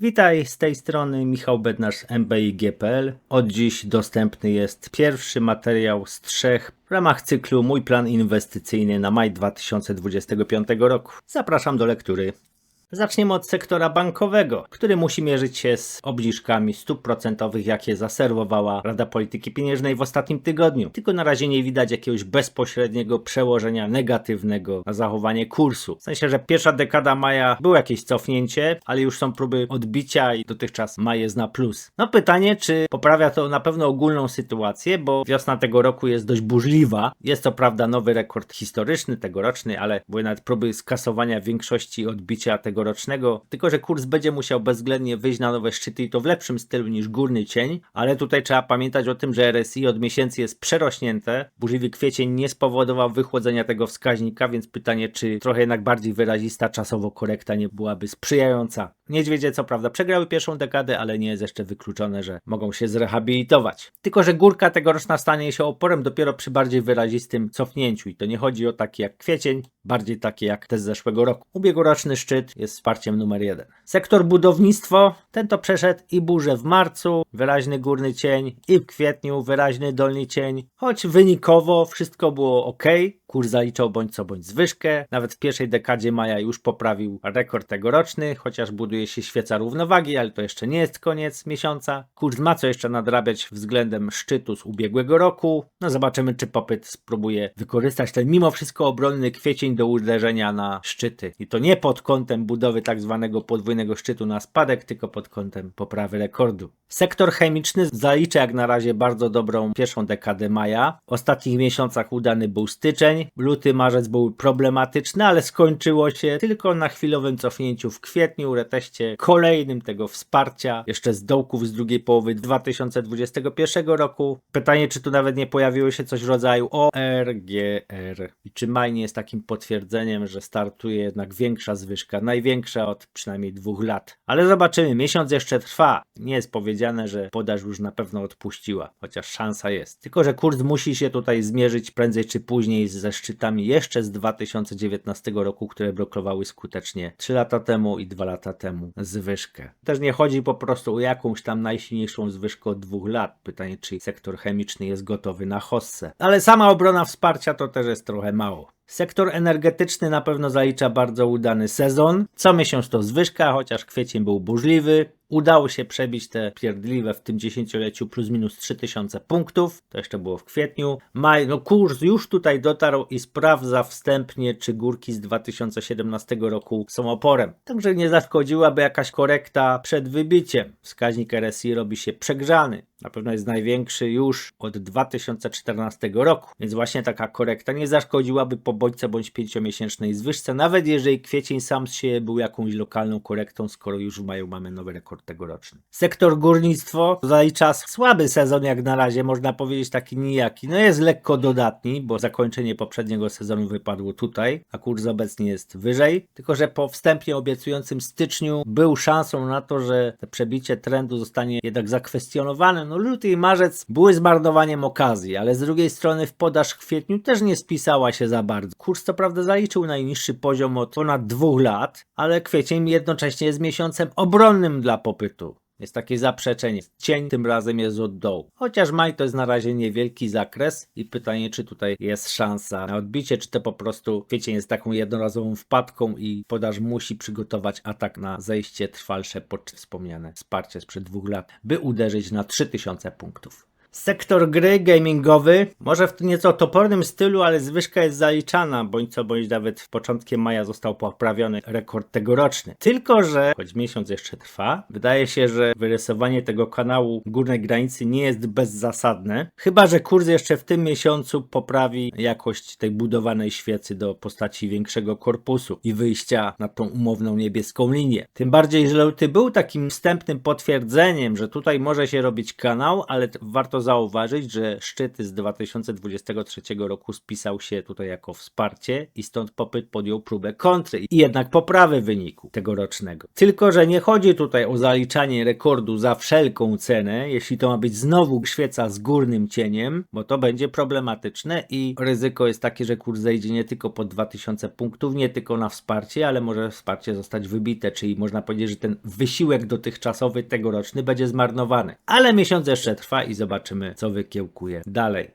Witaj, z tej strony Michał Bednarz MBIG.pl. Od dziś dostępny jest pierwszy materiał z trzech w ramach cyklu Mój plan inwestycyjny na maj 2025 roku. Zapraszam do lektury. Zaczniemy od sektora bankowego, który musi mierzyć się z obniżkami stóp procentowych, jakie zaserwowała Rada Polityki Pieniężnej w ostatnim tygodniu. Tylko na razie nie widać jakiegoś bezpośredniego przełożenia negatywnego na zachowanie kursu. W sensie, że pierwsza dekada maja było jakieś cofnięcie, ale już są próby odbicia i dotychczas maj jest na plus. No pytanie, czy poprawia to na pewno ogólną sytuację, bo wiosna tego roku jest dość burzliwa. Jest to prawda nowy rekord historyczny, tegoroczny, ale były nawet próby skasowania większości odbicia tegorocznego, tylko że kurs będzie musiał bezwzględnie wyjść na nowe szczyty i to w lepszym stylu niż górny cień, ale tutaj trzeba pamiętać o tym, że RSI od miesięcy jest przerośnięte. Burzliwy kwiecień nie spowodował wychłodzenia tego wskaźnika, więc pytanie, czy trochę jednak bardziej wyrazista czasowo korekta nie byłaby sprzyjająca. Niedźwiedzie co prawda przegrały pierwszą dekadę, ale nie jest jeszcze wykluczone, że mogą się zrehabilitować. Tylko, że górka tegoroczna stanie się oporem dopiero przy bardziej wyrazistym cofnięciu i to nie chodzi o taki jak kwiecień, bardziej takie jak te z zeszłego roku. Ubiegłoroczny szczyt jest wsparciem numer jeden. Sektor budownictwo, ten to przeszedł i burzę w marcu, wyraźny górny cień i w kwietniu wyraźny dolny cień, choć wynikowo wszystko było ok. Kurs zaliczał bądź co bądź zwyżkę, nawet w pierwszej dekadzie maja już poprawił rekord tegoroczny, chociaż buduje się świeca równowagi, ale to jeszcze nie jest koniec miesiąca. Kurs ma co jeszcze nadrabiać względem szczytu z ubiegłego roku. No zobaczymy, czy popyt spróbuje wykorzystać ten mimo wszystko obronny kwiecień do uderzenia na szczyty. I to nie pod kątem budowy tak zwanego podwójnego szczytu na spadek, tylko pod kątem poprawy rekordu. Sektor chemiczny zalicza jak na razie bardzo dobrą pierwszą dekadę maja. W ostatnich miesiącach udany był styczeń. Luty, marzec były problematyczne, ale skończyło się tylko na chwilowym cofnięciu w kwietniu, reteście kolejnym tego wsparcia, jeszcze z dołków z drugiej połowy 2021 roku. Pytanie, czy tu nawet nie pojawiło się coś w rodzaju ORGR i czy maj nie jest takim potwierdzeniem, że startuje jednak większa zwyżka, największa od przynajmniej dwóch lat. Ale zobaczymy, miesiąc jeszcze trwa. Nie jest powiedziane, że podaż już na pewno odpuściła, chociaż szansa jest. Tylko, że kurs musi się tutaj zmierzyć prędzej czy później ze szczytami jeszcze z 2019 roku, które blokowały skutecznie 3 lata temu i 2 lata temu zwyżkę. Też nie chodzi po prostu o jakąś tam najsilniejszą zwyżkę od dwóch lat. Pytanie, czy sektor chemiczny jest gotowy na hossę. Ale sama obrona wsparcia to też jest trochę mało. Sektor energetyczny na pewno zalicza bardzo udany sezon. Co miesiąc to zwyżka, chociaż kwiecień był burzliwy. Udało się przebić te pierdliwe w tym dziesięcioleciu plus minus 3000 punktów. To jeszcze było w kwietniu. Maj, no kurs już tutaj dotarł i sprawdza wstępnie, czy górki z 2017 roku są oporem. Także nie zaszkodziłaby jakaś korekta przed wybiciem. Wskaźnik RSI robi się przegrzany. Na pewno jest największy już od 2014 roku, więc właśnie taka korekta nie zaszkodziłaby po bodźce bądź pięciomiesięcznej zwyżce, nawet jeżeli kwiecień sam z siebie był jakąś lokalną korektą, skoro już w maju mamy nowy rekord tegoroczny. Sektor górnictwo zalicza słaby sezon jak na razie, można powiedzieć taki nijaki. No jest lekko dodatni, bo zakończenie poprzedniego sezonu wypadło tutaj, a kurs obecnie jest wyżej, tylko że po wstępnie obiecującym styczniu był szansą na to, że przebicie trendu zostanie jednak zakwestionowane. No luty i marzec były zmarnowaniem okazji, ale z drugiej strony w podaż w kwietniu też nie spisała się za bardzo. Kurs co prawda zaliczył najniższy poziom od ponad dwóch lat, ale kwiecień jednocześnie jest miesiącem obronnym dla popytu. Jest takie zaprzeczenie. Cień tym razem jest od dołu. Chociaż maj to jest na razie niewielki zakres i pytanie, czy tutaj jest szansa na odbicie, czy to po prostu kwiecień jest taką jednorazową wpadką i podaż musi przygotować atak na zejście trwalsze pod wspomniane wsparcie sprzed dwóch lat, by uderzyć na 3000 punktów. Sektor gry gamingowy, może w nieco topornym stylu, ale zwyżka jest zaliczana, bądź co bądź nawet w początkiem maja został poprawiony rekord tegoroczny. Tylko, że choć miesiąc jeszcze trwa, wydaje się, że wyrysowanie tego kanału górnej granicy nie jest bezzasadne, chyba, że kurs jeszcze w tym miesiącu poprawi jakość tej budowanej świecy do postaci większego korpusu i wyjścia na tą umowną niebieską linię. Tym bardziej, że luty był takim wstępnym potwierdzeniem, że tutaj może się robić kanał, ale warto zauważyć, że szczyt z 2023 roku spisał się tutaj jako wsparcie i stąd popyt podjął próbę kontry i jednak poprawy wyniku tegorocznego. Tylko, że nie chodzi tutaj o zaliczanie rekordu za wszelką cenę, jeśli to ma być znowu świeca z górnym cieniem, bo to będzie problematyczne i ryzyko jest takie, że kurs zejdzie nie tylko po 2000 punktów, nie tylko na wsparcie, ale może wsparcie zostać wybite, czyli można powiedzieć, że ten wysiłek dotychczasowy tegoroczny będzie zmarnowany. Ale miesiąc jeszcze trwa i zobaczymy, co wykiełkuje dalej.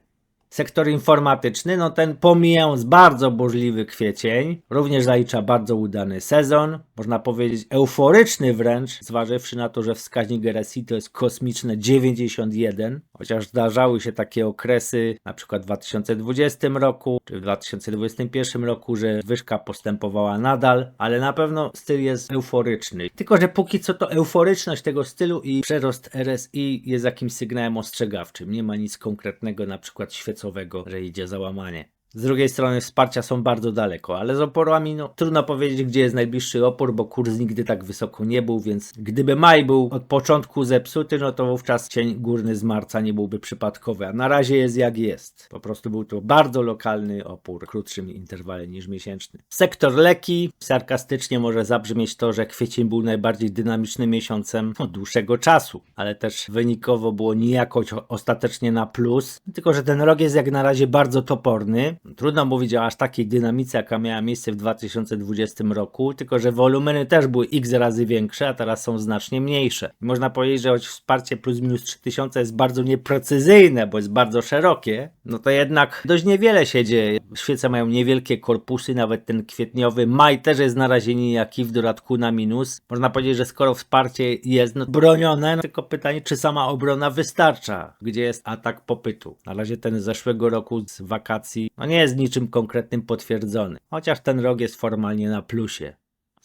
Sektor informatyczny, no ten pomijając bardzo burzliwy kwiecień, również zalicza bardzo udany sezon, można powiedzieć euforyczny wręcz, zważywszy na to, że wskaźnik RSI to jest kosmiczne 91, chociaż zdarzały się takie okresy, na przykład w 2020 roku, czy w 2021 roku, że wyżka postępowała nadal, ale na pewno styl jest euforyczny. Tylko, że póki co to euforyczność tego stylu i przerost RSI jest jakimś sygnałem ostrzegawczym. Nie ma nic konkretnego, na przykład świecącego że idzie załamanie. Z drugiej strony wsparcia są bardzo daleko, ale z oporami no, trudno powiedzieć, gdzie jest najbliższy opór, bo kurs nigdy tak wysoko nie był, więc gdyby maj był od początku zepsuty, no to wówczas cień górny z marca nie byłby przypadkowy, a na razie jest jak jest. Po prostu był to bardzo lokalny opór w krótszym interwale niż miesięczny. Sektor leki, sarkastycznie może zabrzmieć to, że kwiecień był najbardziej dynamicznym miesiącem od dłuższego czasu, ale też wynikowo było niejako ostatecznie na plus, tylko że ten rok jest jak na razie bardzo toporny, Trudno mówić o aż takiej dynamice, jaka miała miejsce w 2020 roku, tylko że wolumeny też były x razy większe, a teraz są znacznie mniejsze. Można powiedzieć, że choć wsparcie plus minus 3000 jest bardzo nieprecyzyjne, bo jest bardzo szerokie, no to jednak dość niewiele się dzieje. Świece mają niewielkie korpusy, nawet ten kwietniowy maj też jest na razie nijaki w dodatku na minus. Można powiedzieć, że skoro wsparcie jest no, bronione, no, tylko pytanie, czy sama obrona wystarcza? Gdzie jest atak popytu? Na razie ten z zeszłego roku z wakacji, no nie jest niczym konkretnym potwierdzony, chociaż ten rok jest formalnie na plusie.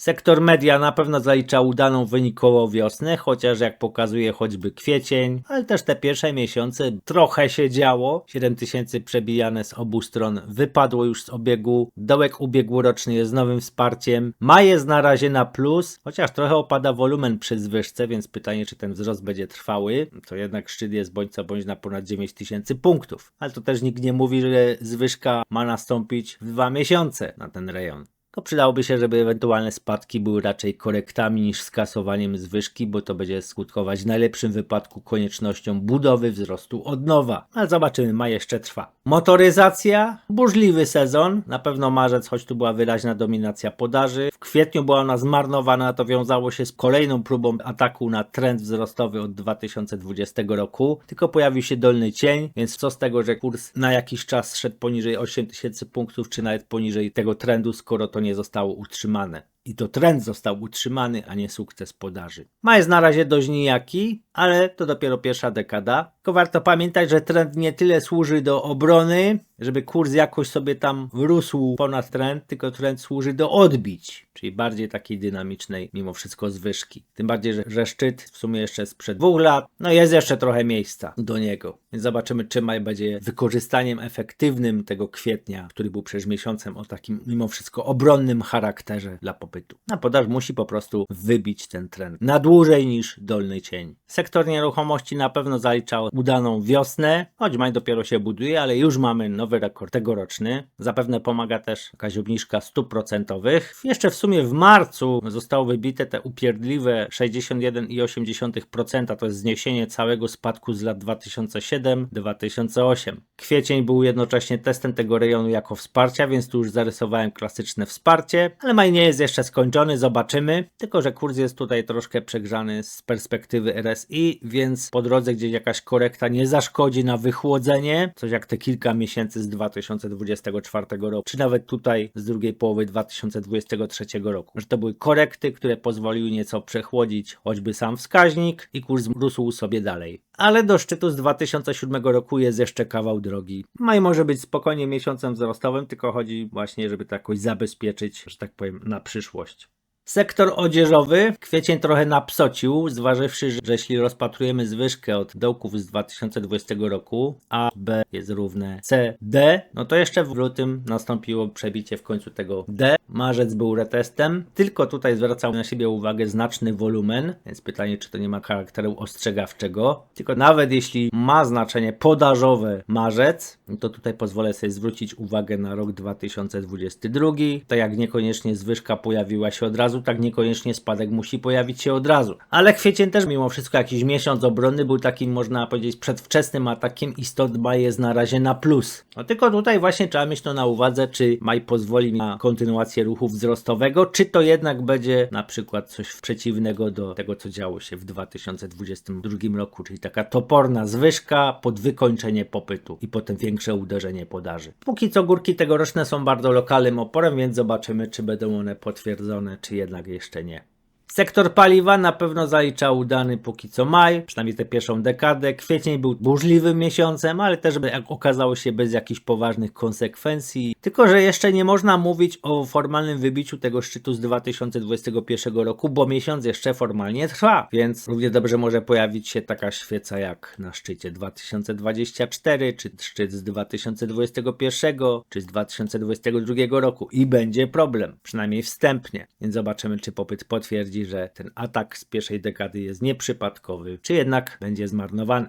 Sektor media na pewno zalicza udaną wynikową wiosnę, chociaż jak pokazuje choćby kwiecień, ale też te pierwsze miesiące trochę się działo. 7000 przebijane z obu stron wypadło już z obiegu. Dołek ubiegłoroczny jest nowym wsparciem. Maj jest na razie na plus, chociaż trochę opada wolumen przy zwyżce, więc pytanie, czy ten wzrost będzie trwały. To jednak szczyt jest bądź co bądź na ponad 9000 punktów. Ale to też nikt nie mówi, że zwyżka ma nastąpić w dwa miesiące na ten rejon to przydałoby się, żeby ewentualne spadki były raczej korektami niż skasowaniem zwyżki, bo to będzie skutkować w najlepszym wypadku koniecznością budowy wzrostu od nowa. Ale zobaczymy, ma jeszcze trwa. Motoryzacja, burzliwy sezon, na pewno marzec, choć tu była wyraźna dominacja podaży. W kwietniu była ona zmarnowana, to wiązało się z kolejną próbą ataku na trend wzrostowy od 2020 roku, tylko pojawił się dolny cień, więc co z tego, że kurs na jakiś czas szedł poniżej 8000 punktów, czy nawet poniżej tego trendu, skoro to nie zostało utrzymane. I to trend został utrzymany, a nie sukces podaży. Ma jest na razie dość nijaki, ale to dopiero pierwsza dekada. Tylko warto pamiętać, że trend nie tyle służy do obrony, żeby kurs jakoś sobie tam rósł ponad trend, tylko trend służy do odbić, czyli bardziej takiej dynamicznej mimo wszystko zwyżki. Tym bardziej, że, że szczyt w sumie jeszcze sprzed dwóch lat, no jest jeszcze trochę miejsca do niego. Więc zobaczymy, czy maj będzie wykorzystaniem efektywnym tego kwietnia, który był przecież miesiącem o takim mimo wszystko obronnym charakterze dla popytu. A podaż musi po prostu wybić ten trend na dłużej niż dolny cień. Sektor nieruchomości na pewno zaliczał udaną wiosnę, choć maj dopiero się buduje, ale już mamy nowy rekord tegoroczny. Zapewne pomaga też jakaś obniżka stóp procentowych. Jeszcze w sumie w marcu zostało wybite te upierdliwe 61,8%, to jest zniesienie całego spadku z lat 2007-2008. Kwiecień był jednocześnie testem tego rejonu jako wsparcia, więc tu już zarysowałem klasyczne wsparcie, ale maj nie jest jeszcze skończony, zobaczymy. Tylko, że kurs jest tutaj troszkę przegrzany z perspektywy RSI, więc po drodze gdzieś jakaś korekta nie zaszkodzi na wychłodzenie, coś jak te kilka miesięcy z 2024 roku, czy nawet tutaj z drugiej połowy 2023 roku. Że to były korekty, które pozwoliły nieco przechłodzić choćby sam wskaźnik i kurs rósł sobie dalej. Ale do szczytu z 2007 roku jest jeszcze kawał drogi. Maj może być spokojnie miesiącem wzrostowym, tylko chodzi właśnie, żeby to jakoś zabezpieczyć, że tak powiem, na przyszłość. Sektor odzieżowy kwiecień trochę napsocił, zważywszy, że jeśli rozpatrujemy zwyżkę od dołków z 2020 roku, A, B jest równe C, D, no to jeszcze w lutym nastąpiło przebicie w końcu tego D. Marzec był retestem, tylko tutaj zwracał na siebie uwagę znaczny wolumen, więc pytanie, czy to nie ma charakteru ostrzegawczego. Tylko nawet jeśli ma znaczenie podażowe marzec, to tutaj pozwolę sobie zwrócić uwagę na rok 2022. Tak jak niekoniecznie zwyżka pojawiła się od razu, tak niekoniecznie spadek musi pojawić się od razu. Ale kwiecień też mimo wszystko jakiś miesiąc obronny był takim, można powiedzieć, przedwczesnym atakiem i stąd maj jest na razie na plus. No tylko tutaj właśnie trzeba mieć to na uwadze, czy maj pozwoli na kontynuację ruchu wzrostowego, czy to jednak będzie na przykład coś przeciwnego do tego, co działo się w 2022 roku, czyli taka toporna zwyżka pod wykończenie popytu i potem większe uderzenie podaży. Póki co górki tegoroczne są bardzo lokalnym oporem, więc zobaczymy, czy będą one potwierdzone, czy jednak jeszcze nie. Sektor paliwa na pewno zaliczał udany póki co maj, przynajmniej tę pierwszą dekadę. Kwiecień był burzliwym miesiącem, ale też jak okazało się bez jakichś poważnych konsekwencji. Tylko, że jeszcze nie można mówić o formalnym wybiciu tego szczytu z 2021 roku, bo miesiąc jeszcze formalnie trwa, więc równie dobrze może pojawić się taka świeca jak na szczycie 2024, czy szczyt z 2021, czy z 2022 roku i będzie problem, przynajmniej wstępnie. Więc zobaczymy, czy popyt potwierdzi, że ten atak z pierwszej dekady jest nieprzypadkowy, czy jednak będzie zmarnowany.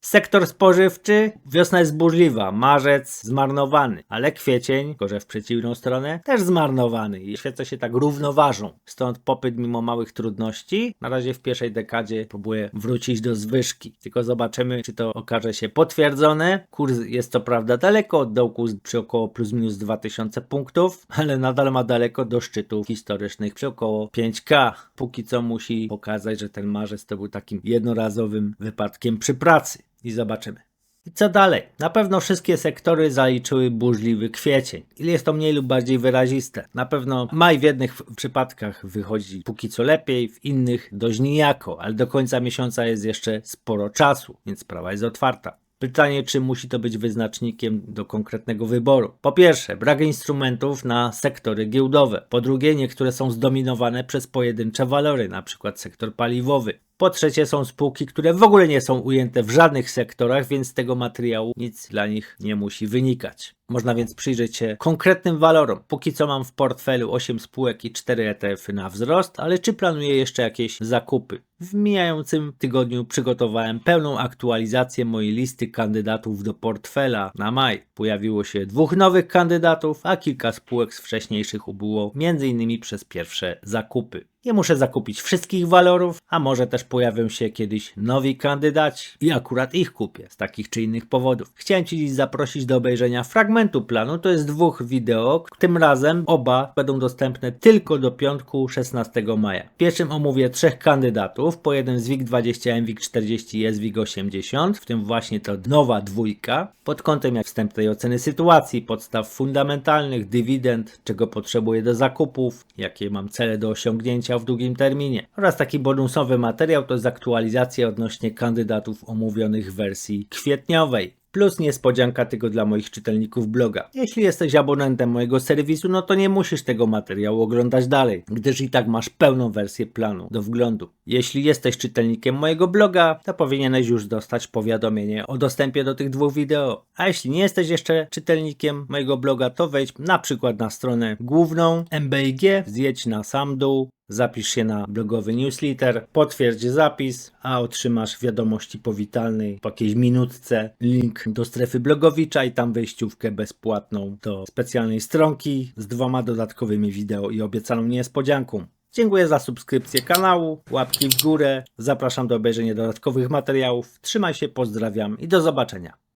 Sektor spożywczy, wiosna jest burzliwa, marzec zmarnowany, ale kwiecień, tylko w przeciwną stronę, też zmarnowany i świece się tak równoważą. Stąd popyt mimo małych trudności, na razie w pierwszej dekadzie próbuje wrócić do zwyżki. Tylko zobaczymy, czy to okaże się potwierdzone. Kurs jest to prawda daleko od dołku przy około plus minus 2000 punktów, ale nadal ma daleko do szczytów historycznych przy około 5K. Póki co musi pokazać, że ten marzec to był takim jednorazowym wypadkiem przy pracy i zobaczymy. I co dalej? Na pewno wszystkie sektory zaliczyły burzliwy kwiecień. Ile jest to mniej lub bardziej wyraziste? Na pewno maj w jednych przypadkach wychodzi póki co lepiej, w innych dość nijako, ale do końca miesiąca jest jeszcze sporo czasu, więc sprawa jest otwarta. Pytanie, czy musi to być wyznacznikiem do konkretnego wyboru. Po pierwsze, brak instrumentów na sektory giełdowe. Po drugie, niektóre są zdominowane przez pojedyncze walory, np. sektor paliwowy. Po trzecie są spółki, które w ogóle nie są ujęte w żadnych sektorach, więc z tego materiału nic dla nich nie musi wynikać. Można więc przyjrzeć się konkretnym walorom. Póki co mam w portfelu 8 spółek i 4 ETF-y na wzrost, ale czy planuję jeszcze jakieś zakupy? W mijającym tygodniu przygotowałem pełną aktualizację mojej listy kandydatów do portfela na maj. Pojawiło się dwóch nowych kandydatów, a kilka spółek z wcześniejszych ubyło, m.in. przez pierwsze zakupy. Nie muszę zakupić wszystkich walorów, a może też pojawią się kiedyś nowi kandydaci. I akurat ich kupię z takich czy innych powodów. Chciałem Ci dziś zaprosić do obejrzenia fragmentu planu, to jest dwóch wideo, tym razem oba będą dostępne tylko do piątku 16 maja. W pierwszym omówię trzech kandydatów, po jeden z WIG20, MWIG40 i SWIG80, w tym właśnie to nowa dwójka, pod kątem jak wstępnej oceny sytuacji, podstaw fundamentalnych, dywidend, czego potrzebuję do zakupów, jakie mam cele do osiągnięcia w długim terminie. Oraz taki bonusowy materiał to jest aktualizacja odnośnie kandydatów omówionych w wersji kwietniowej. Plus niespodzianka tylko dla moich czytelników bloga. Jeśli jesteś abonentem mojego serwisu, no to nie musisz tego materiału oglądać dalej, gdyż i tak masz pełną wersję planu do wglądu. Jeśli jesteś czytelnikiem mojego bloga, to powinieneś już dostać powiadomienie o dostępie do tych dwóch wideo. A jeśli nie jesteś jeszcze czytelnikiem mojego bloga, to wejdź na przykład na stronę główną MBIG, zjedź na sam dół, Zapisz się na blogowy newsletter, potwierdź zapis, a otrzymasz wiadomości powitalnej po jakiejś minutce, link do strefy blogowicza i tam wejściówkę bezpłatną do specjalnej stronki z dwoma dodatkowymi wideo i obiecaną niespodzianką. Dziękuję za subskrypcję kanału, łapki w górę, zapraszam do obejrzenia dodatkowych materiałów, trzymaj się, pozdrawiam i do zobaczenia.